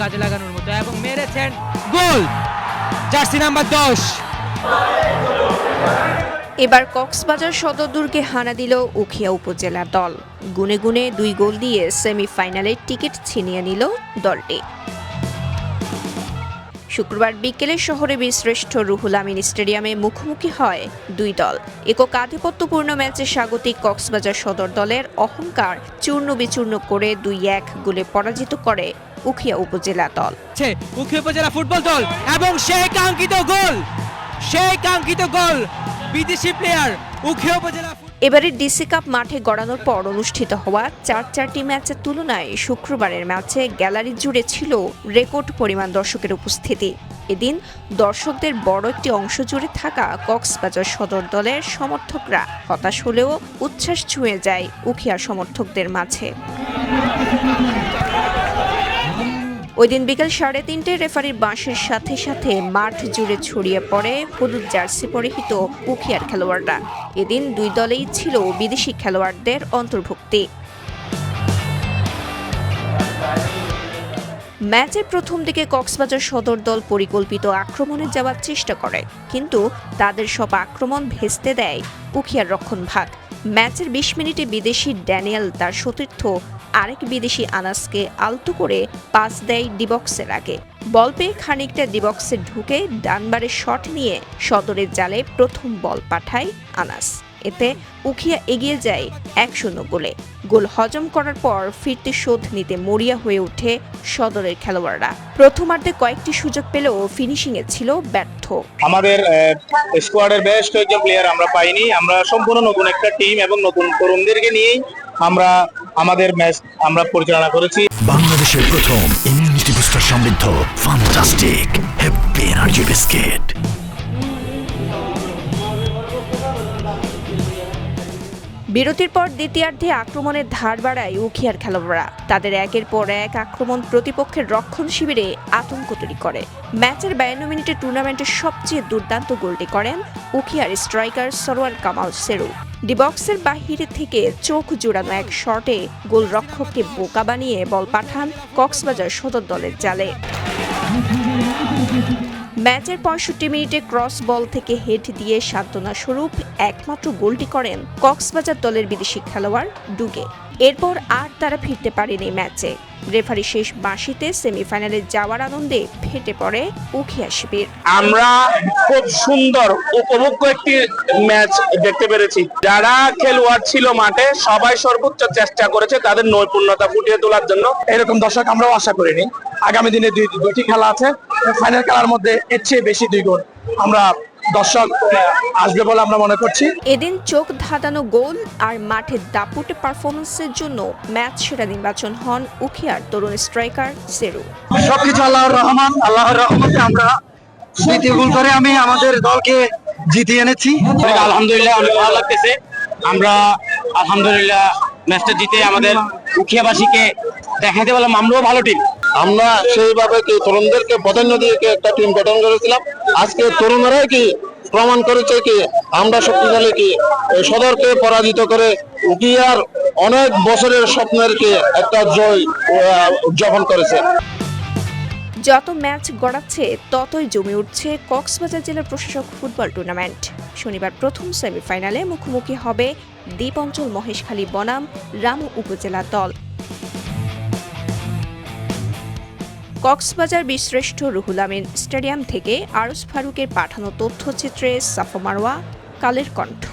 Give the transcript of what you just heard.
কাজে লাগানোর মতো এবং মেরেছেন গোল। জার্সি নাম্বার দশ। এবার কক্সবাজার সদর দুর্গে হানা দিল উখিয়া উপজেলা দল। গুনে গুনে দুই গোল দিয়ে সেমিফাইনালের টিকিট ছিনিয়ে নিল দলটি। শুক্রবার বিকেলে শহরে বীরশ্রেষ্ঠ রুহুল আমিন স্টেডিয়ামে মুখোমুখি হয় দুই দল। একক আধিপত্যপূর্ণ ম্যাচে স্বাগতিক কক্সবাজার সদর দলের অহংকার চূর্ণ বিচূর্ণ করে দুই এক গোলে পরাজিত করে উখিয়া উপজেলা দল। উখিয়া উপজেলা ফুটবল দল এবং সেই কাঙ্ক্ষিত গোল, সেই কাঙ্ক্ষিত গোল বিদেশি প্লেয়ার উখিয়া উপজেলা এবারে ডিসি কাপ মাঠে গড়ানোর পর অনুষ্ঠিত হওয়া চার চারটি ম্যাচের তুলনায় শুক্রবারের ম্যাচে গ্যালারি জুড়ে ছিল রেকর্ড পরিমাণ দর্শকের উপস্থিতি। এদিন দর্শকদের বড় একটি অংশ জুড়ে থাকা কক্সবাজার সদর দলের সমর্থকরা হতাশ হলেও উচ্ছ্বাস ছুঁয়ে যায় উখিয়া সমর্থকদের মাঝে। ওই দিন বিকেল সাড়ে তিনটে রেফারির বাঁশের সাথে সাথে মাঠ জুড়ে ছড়িয়ে পড়ে হলুদ জার্সি পরিহিত উখিয়ার খেলোয়াড়রা। এদিন দুই দলেই ছিল বিদেশি খেলোয়াড়দের অন্তর্ভুক্তি। ম্যাচের প্রথম দিকে কক্সবাজার সদর দল পরিকল্পিত আক্রমণে যাওয়ার চেষ্টা করে, কিন্তু তাদের সব আক্রমণ ভেস্তে দেয় উখিয়ার রক্ষণ ভাগ ম্যাচের বিশ মিনিটে বিদেশি ড্যানিয়েল তার সতীর্থ আরেক বিদেশি আনাসকে আলতো করে পাস দেয় ডিবক্সের আগে। বল পেয়ে খানিকটা ডিবক্সে ঢুকে ডানবারে শট নিয়ে সদরের জালে প্রথম বল পাঠায় আনাস। এতে উখিয়া এগিয়ে যায় এক শূন্য গোলে। গোল হজম করার পর ফিরতে শোধ নিতে মরিয়া হয়ে ওঠে সদরের খেলোয়াড়রা। প্রথমার্ধে কয়েকটি সুযোগ পেলেও ফিনিশিংয়ে ছিল ব্যর্থ। আমাদের স্কোয়াডের বেশ কয়েকজন প্লেয়ার আমরা পাইনি। আমরা সম্পূর্ণ নতুন একটা টিম এবং নতুন তরুণদেরকে নিয়েই আমরা আমাদের ম্যাচ আমরা পরিচালনা করেছি। বাংলাদেশের প্রথম ইমিউনিটি বুস্টার সমৃদ্ধ ফান্টাস্টিক হ্যাপি এনার্জি বিস্কিট বিরতির পর দ্বিতীয়ার্ধে আক্রমণের ধার বাড়ায় উখিয়ার খেলোয়াড়রা। তাদের একের পর এক আক্রমণ প্রতিপক্ষের রক্ষণ শিবিরে আতঙ্ক তৈরি করে। ম্যাচের বায়ান্ন মিনিটে টুর্নামেন্টের সবচেয়ে দুর্দান্ত গোলটি করেন উখিয়ার স্ট্রাইকার সরোয়ার কামাল সেরু। ডিবক্সের বাহিরে থেকে চোখ জোড়ানো এক শটে গোলরক্ষককে বোকা বানিয়ে বল পাঠান কক্সবাজার সদর দলের জালে। ম্যাচের পঁয়ষট্টি মিনিটে ক্রস বল থেকে হেড দিয়ে সান্ত্বনা স্বরূপ একমাত্র গোলটি করেন কক্সবাজার দলের বিদেশি খেলোয়াড় ডুগে। এরপর আর তারা ফিরতে পারেনি ম্যাচে। রেফারি শেষ বাঁশিতে সেমিফাইনালে যাওয়ার আনন্দে ফেটে পড়ে উখিয়া শিবির। আমরা খুব সুন্দর উপভোগ্য একটি ম্যাচ দেখতে পেরেছি। যারা খেলোয়াড় ছিল মাঠে সবাই সর্বোচ্চ চেষ্টা করেছে তাদের নৈপুণ্যতা ফুটিয়ে তোলার জন্য। এরকম দর্শক আমরাও আশা করিনি। আগামী দিনে দুই দুইটি খেলা আছে। ফাইনাল খেলার মধ্যে এর চেয়ে বেশি দুই গোল আমরা দর্শক আসবে বলে আমরা মনে করছি। এদিন চোখ ধাঁধানো গোল আর মাঠে দাপুটে পারফরমেন্সের জন্য ম্যাচ সেরা নির্বাচন হন উখিয়ার তরুণ স্ট্রাইকার সেরু। সবকিছু আল্লাহর রহমান আল্লাহর রহমতে আমরা দ্বিতীয় গোল করে আমি আমাদের দলকে জিতিয়ে এনেছি। আলহামদুলিল্লাহ অনেক ভালো লাগতেছে। আমরা আলহামদুলিল্লাহ ম্যাচটা জিতে আমাদের মুখিয়াবাসীকে দেখাতে পারলাম আমরাও ভালো টিম আমরা সেইভাবে কি তরুণদেরকে প্রাধান্য দিয়ে কি একটা টিম গঠন করেছিলাম? আজকে তরুণরাই কি প্রমাণ করেছে কি আমরা শক্তিশালী কি সদরকে পরাজিত করে উকিয়ার অনেক বছরের স্বপ্নের কি একটা জয় উদযাপন করেছে। যত ম্যাচ গড়াচ্ছে, ততই জমে উঠছে কক্সবাজার জেলা প্রশাসক ফুটবল টুর্নামেন্ট। শনিবার প্রথম সেমিফাইনালে মুখোমুখি হবে দ্বীপ অঞ্চল মহেশখালী বনাম রামু উপজেলা দল। কক্সবাজার বিশ্রেষ্ঠ রুহুল আমিন স্টেডিয়াম থেকে আরস ফারুকের পাঠানো তথ্যচিত্রে সাফা মারোয়া কালের কণ্ঠ।